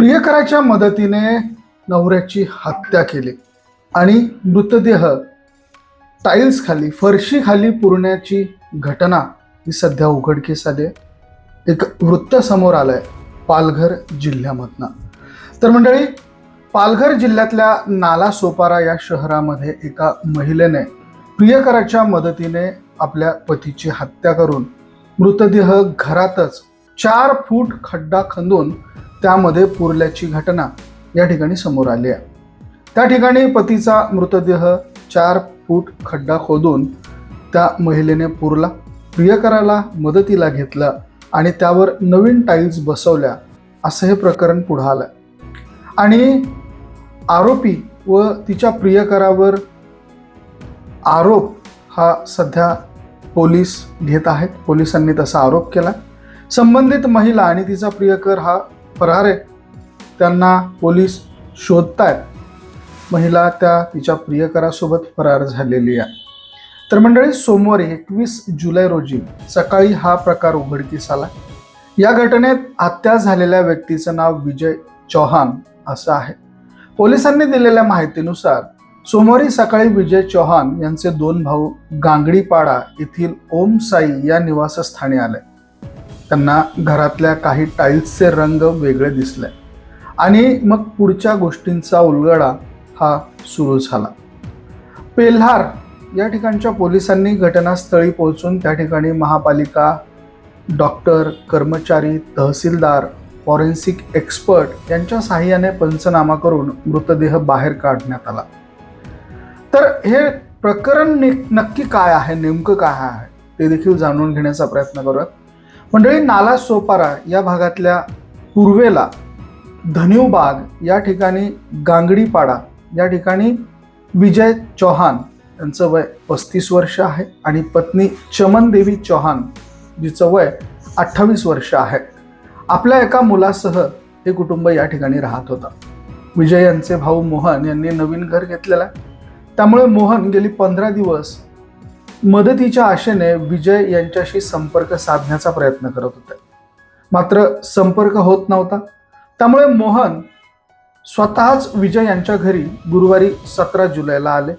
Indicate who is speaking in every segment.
Speaker 1: प्रियकराच्या मदतीने नवऱ्याची हत्या केली आणि मृतदेह टाईल्स खाली फरशी खाली पुरण्याची घटना ही सध्या उघडकीस आली एक वृत्त समोर आलंय पालघर जिल्ह्यामधनं. तर मंडळी पालघर जिल्ह्यातल्या नाला सोपारा या शहरामध्ये एका महिलेने प्रियकराच्या मदतीने आपल्या पतीची हत्या करून मृतदेह घरातच चार फूट खड्डा खंदून त्यामध्ये पुरल्याची घटना या ठिकाणी समोर आली आहे. त्या ठिकाणी पतीचा मृतदेह चार फूट खड्डा खोदून त्या महिलेने पुरला प्रियकराला मदतीला घेतलं आणि त्यावर नवीन टाईल्स बसवल्या असं हे प्रकरण पुढं आलं. आणि आरोपी व तिच्या प्रियकरावर आरोप हा सध्या पोलीस घेत आहेत. पोलिसांनी तसा आरोप केला. संबंधित महिला आणि तिचा प्रियकर हा फरार आहे. त्यांना पोलीस शोधतायत. महिला त्या तिच्या प्रियकरासोबत फरार झालेली आहे. तर मंडळी सोमवारी एकवीस जुलै रोजी सकाळी हा प्रकार उघडकीस आला. या घटनेत हत्या झालेल्या व्यक्तीचं नाव विजय चौहान असं आहे. पोलिसांनी दिलेल्या माहितीनुसार सोमवारी सकाळी विजय चौहान यांचे दोन भाऊ गांगडीपाडा येथील ओम साई या निवासस्थानी आले. त्यांना घरातल्या काही टाईल्सचे रंग वेगळे दिसले. आणि मग पुढच्या गोष्टींचा उलगडा हा सुरू झाला. पेल्हार या ठिकाणच्या पोलिसांनी घटनास्थळी पोहोचून त्या ठिकाणी महापालिका डॉक्टर कर्मचारी तहसीलदार फॉरेन्सिक एक्सपर्ट यांच्या साहाय्याने पंचनामा करून मृतदेह बाहेर काढण्यात आला. तर हे प्रकरण नक्की काय आहे? नेमकं काय आहे? ते देखील जाणून घेण्याचा प्रयत्न करूयात. मंडळी नाला सोपारा या भागातल्या पूर्वेला धन्यूबाग या ठिकाणी गांगडीपाडा या ठिकाणी विजय चौहान यांचं वय पस्तीस वर्ष आहे आणि पत्नी चमन देवी चौहान जिचं वय अठ्ठावीस वर्ष आहे. आपल्या एका मुलासह हे कुटुंब या ठिकाणी राहत होतं. विजय यांचे भाऊ मोहन यांनी नवीन घर घेतलेलं आहे. त्यामुळे मोहन गेली पंधरा दिवस मदतीच्या आशेने विजय यांच्याशी संपर्क साधण्याचा प्रयत्न करत होते. मात्र संपर्क होत नव्हता. त्यामुळे मोहन स्वतःच विजय यांच्या घरी गुरुवारी सतरा जुलैला आले.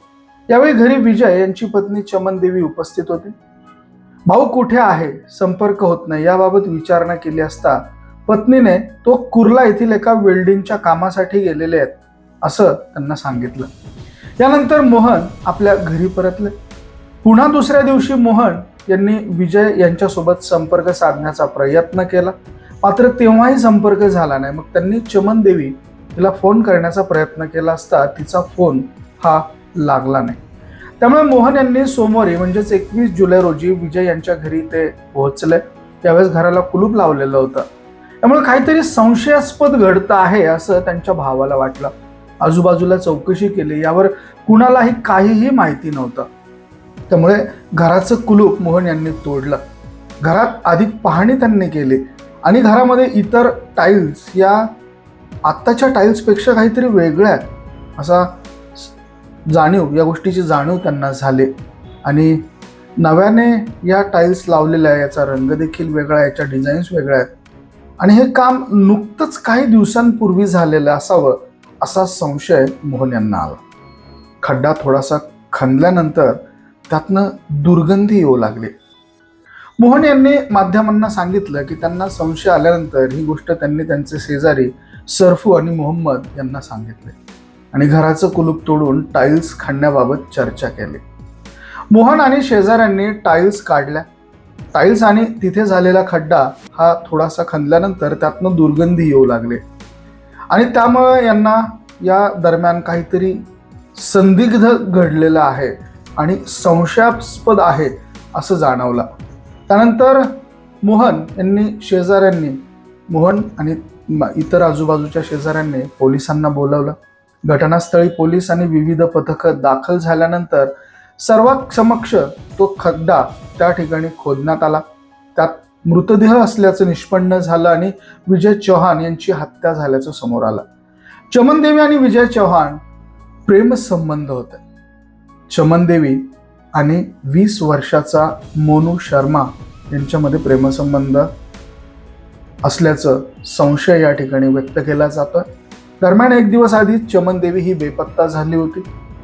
Speaker 1: यावेळी घरी विजय यांची पत्नी चमन देवी उपस्थित होती. भाऊ कुठे आहे? संपर्क होत नाही. याबाबत विचारणा केली असता पत्नीने तो कुर्ला येथील एका वेल्डिंगच्या कामासाठी गेलेले आहेत असं त्यांना सांगितलं. यानंतर मोहन आपल्या घरी परतले. पुन्हा दुसऱ्या दिवशी मोहन यांनी विजय यांच्यासोबत संपर्क साधण्याचा प्रयत्न केला. मात्र तेव्हाही संपर्क झाला नाही. मग त्यांनी चमन देवी तिला फोन करण्याचा प्रयत्न केला असता तिचा फोन हा लागला नाही. त्यामुळे मोहन यांनी सोमवारी म्हणजेच एकवीस जुलै रोजी विजय यांच्या घरी ते पोहोचले. त्यावेळेस घराला कुलूप लावलेलं होतं. त्यामुळे काहीतरी संशयास्पद घडतं आहे असं त्यांच्या भावाला वाटलं. आजूबाजूला चौकशी केली यावर कुणालाही काहीही माहिती नव्हतं. त्यामुळे घराचं कुलूप मोहन यांनी तोडलं. घरात अधिक पाहणी त्यांनी केली आणि घरामध्ये इतर टाईल्स या आत्ताच्या टाईल्सपेक्षा काहीतरी वेगळ्या आहेत असा जाणीव या गोष्टीची जाणीव त्यांना झाली. आणि नव्याने या टाईल्स लावलेल्या याचा रंग देखील वेगळा आहे याच्या डिझाईन्स वेगळ्या आहेत. आणि हे काम नुकतंच काही दिवसांपूर्वी झालेलं असावं असा संशय मोहन यांना आला. खड्डा थोडासा खणल्यानंतर त्यातनं दुर्गंधी येऊ लागली. मोहन यांनी माध्यमांना सांगितलं की त्यांना संशय आल्यानंतर ही गोष्ट त्यांनी त्यांचे शेजारी सरफू आणि मोहम्मद यांना सांगितले. आणि घराचं कुलूप तोडून टाईल्स खाणण्याबाबत चर्चा केली. मोहन आणि शेजाऱ्यांनी टाईल्स काढल्या. टाईल्स आणि तिथे झालेला खड्डा हा थोडासा खणल्यानंतर त्यातनं दुर्गंधी येऊ लागले. आणि त्यामुळे यांना या दरम्यान काहीतरी संदिग्ध घडलेलं आहे. आणि संशयास्पद आहे असं जाणवलं. त्यानंतर मोहन यांनी शेजाऱ्यांनी मोहन आणि इतर आजूबाजूच्या शेजाऱ्यांनी पोलिसांना बोलावलं. घटनास्थळी पोलीस आणि विविध पथकं दाखल झाल्यानंतर सर्वांसमक्ष तो खड्डा त्या ठिकाणी खोदण्यात आला. त्यात मृतदेह असल्याचं निष्पन्न झालं आणि विजय चौहान यांची हत्या झाल्याचं समोर आलं. चमनदेवी आणि विजय चौहान प्रेमसंबंध होते. चमनदेवी आणि वीस वर्षाचा मोनू शर्मा यांच्यामध्ये प्रेमसंबंध असल्याचं संशय या ठिकाणी व्यक्त केला जातो दरम्यान एक दिवस आधी चमनदेवी ही बेपत्ता झाली होती.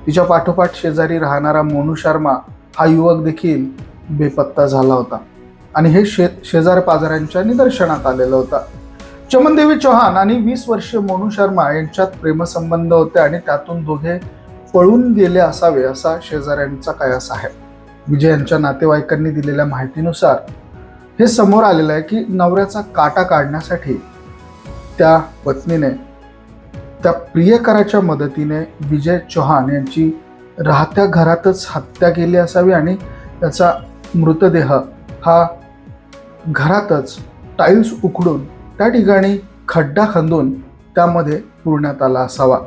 Speaker 1: तिच्या पाठोपाठ शेजारी राहणारा मोनू शर्मा हा युवक देखील बेपत्ता झाला होता. आणि हे शे शेजार पाजाऱ्यांच्या निदर्शनात आलेलं होतं. चमनदेवी चौहान आणि वीस वर्षीय मोनू शर्मा यांच्यात प्रेमसंबंध होते आणि त्यातून दोघे पळून गेले असावे असा शेजाऱ्यांचा कयास आहे? विजय यांच्या नातेवाईकांनी दिलेल्या माहितीनुसार हे समोर आलेलं आहे की नवऱ्याचा काटा काढण्यासाठी त्या पत्नीने त्या प्रियकराच्या मदतीने विजय चौहान यांची राहत्या घरातच हत्या केली असावी आणि त्याचा मृतदेह हा घरातच टाईल्स उकडून त्या ठिकाणी खड्डा खंदून त्यामध्ये पुरण्यात आला असावा.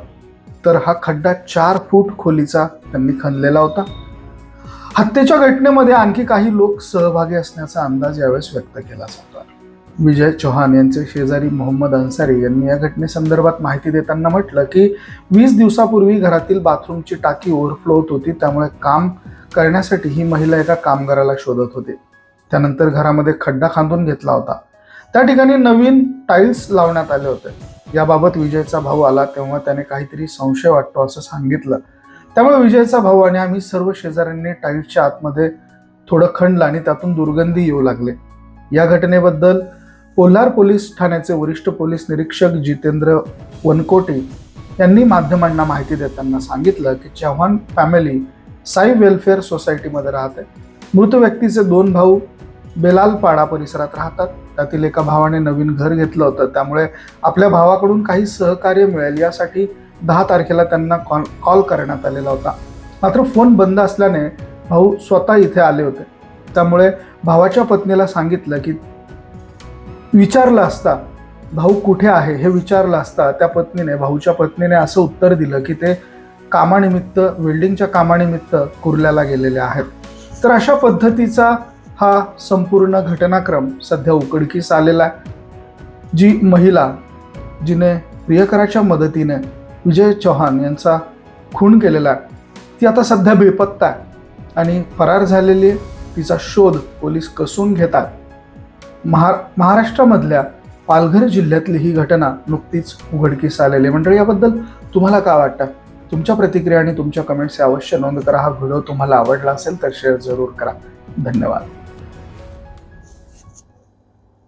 Speaker 1: तर हा खड्डा चार फूट खोलीचा त्यांनी खणलेला होता. हत्येच्या घटनेमध्ये आणखी काही लोक सहभागी असण्याचा अंदाज यावेळेस व्यक्त केला जातो. विजय चौहान यांचे शेजारी मोहम्मद अन्सारी यांनी या घटनेसंदर्भात माहिती देताना म्हटलं की वीस दिवसापूर्वी घरातील बाथरूमची टाकी ओव्हरफ्लो होत होती त्यामुळे काम करण्यासाठी ही महिला एका कामगाराला शोधत होती. त्यानंतर घरामध्ये खड्डा खांदून घेतला होता. त्या ठिकाणी नवीन टाईल्स लावण्यात आले होते. याबाबत विजयचा भाऊ आला तेव्हा त्याने काहीतरी संशय वाटतो असं सांगितलं. त्यामुळे विजयचा भाऊ आणि आम्ही सर्व शेजाऱ्यांनी टाईल्सच्या आतमध्ये थोडं खंडलं आणि त्यातून दुर्गंधी येऊ लागले. या घटनेबद्दल कोल्हार पोलीस ठाण्याचे वरिष्ठ पोलीस निरीक्षक जितेंद्र वनकोटे यांनी माध्यमांना माहिती देताना सांगितलं की चव्हाण फॅमिली साई वेलफेअर सोसायटीमध्ये राहते. मृत व्यक्तीचे दोन भाऊ बेलालपाडा परिसरात राहतात. त्यातील एका भावाने नवीन घर घेतलं होतं. त्यामुळे आपल्या भावाकडून काही सहकार्य मिळेल यासाठी दहा तारखेला त्यांना कॉल कॉल करण्यात आलेला होता. मात्र फोन बंद असल्याने भाऊ स्वतः इथे आले होते. त्यामुळे भावाच्या पत्नीला सांगितलं की विचारलं असता भाऊ कुठे आहे हे विचारलं असता त्या पत्नीने भाऊच्या पत्नीने असं उत्तर दिलं की ते कामानिमित्त वेल्डिंगच्या कामानिमित्त कुर्ल्याला गेलेले आहेत. तर अशा पद्धतीचा हा संपूर्ण घटनाक्रम सध्या उकडकीस आलेला आहे. जी महिला जिने प्रियकराच्या मदतीने विजय चौहान यांचा खून केलेला आहे ती आता सध्या बेपत्ता आहे आणि फरार झालेली आहे. तिचा शोध पोलीस कसून घेतात. महा महाराष्ट्रामधल्या पालघर जिल्ह्यातली ही घटना नुकतीच उघडकीस आलेली आहे. मंडळी याबद्दल तुम्हाला काय वाटतं? तुमच्या प्रतिक्रिया आणि तुमच्या कमेंट्स अवश्य नोंद करा. हा व्हिडिओ तुम्हाला आवडला असेल तर शेअर जरूर करा. धन्यवाद.